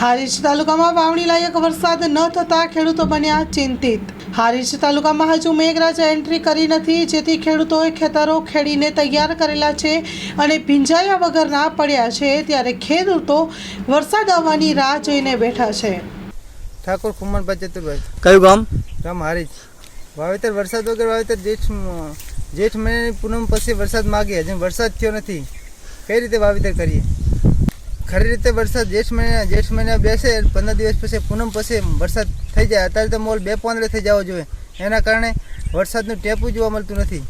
હારીજ તાલુકામાં વાવણી લાયક વરસાદ ન થતાં ખેડૂતો બન્યા ચિંતિત. હારીજ તાલુકામાં હજુ મેઘરાજા એન્ટ્રી કરી નથી જેથી ખેડૂતોએ ખેતરો ખેડીને તૈયાર કરેલા છે અને ભીંજાયા વગરના પડ્યા છે ત્યારે ખેડૂતો વરસાદ આવવાની રાહ જોઈને બેઠા છે. ઠાકોર ખુમણભાઈ ચતુરભાઈ કયું ગામ? ગામ હારીજ. વાવેતર વરસાદ વગર વાવેતર જેઠ જેઠ મહિનાની પૂનમ પછી વરસાદ માગીએ હજી વરસાદ થયો નથી. કઈ રીતે વાવેતર કરીએ? ખરી રીતે વરસાદ જેઠ મહિના જેઠ મહિના બેસે પંદર દિવસ પછી પૂનમ પછી વરસાદ થઈ જાય. અત્યારે તો મોલ બે પાંદડે થઈ જવો જોઈએ. એના કારણે વરસાદનું ટેપું જોવા મળતું નથી.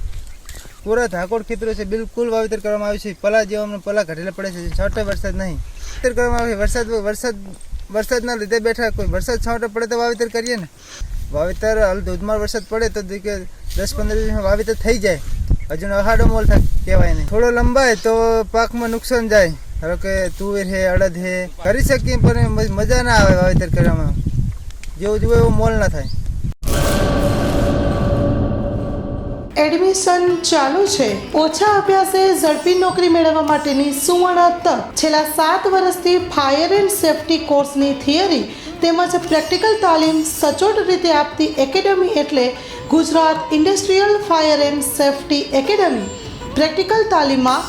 પૂરા ધાકોડ ખેતરો છે. બિલકુલ વાવેતર કરવામાં આવ્યું છે. પલા જેવા અમને પલા ઘટેલા પડે છે. છોટે વરસાદ નહીં. વાવેતર કરવામાં આવે. વરસાદ વરસાદ વરસાદના લીધે બેઠા કોઈ વરસાદ છાંટે પડે તો વાવેતર કરીએ ને. વાવેતર હાલ ધોધમાર વરસાદ પડે તો દસ પંદર દિવસમાં વાવેતર થઈ જાય. હજુ અહાડો મોલ થાય કહેવાય નહીં. થોડો લંબાય તો પાકમાં નુકસાન જાય. ધારો કે તુવેર છે અડદ છે કરી શકીએ પણ મજા ના આવે વાવેતર કરવામાં. જેવું જુએ એવું મોલ ના થાય. એડમિશન ચાલુ છે. ઓછા અભ્યાસે ઝડપી નોકરી મેળવવા માટેની સુવર્ણ તક. છેલ્લા સાત વર્ષથી ફાયર એન્ડ સેફટી કોર્સની થિયરી તેમજ પ્રેક્ટિકલ તાલીમ સચોટ રીતે આપતી એકેડમી એટલે Gujarat industrial fire and safety academy. Practical તાલીમમાં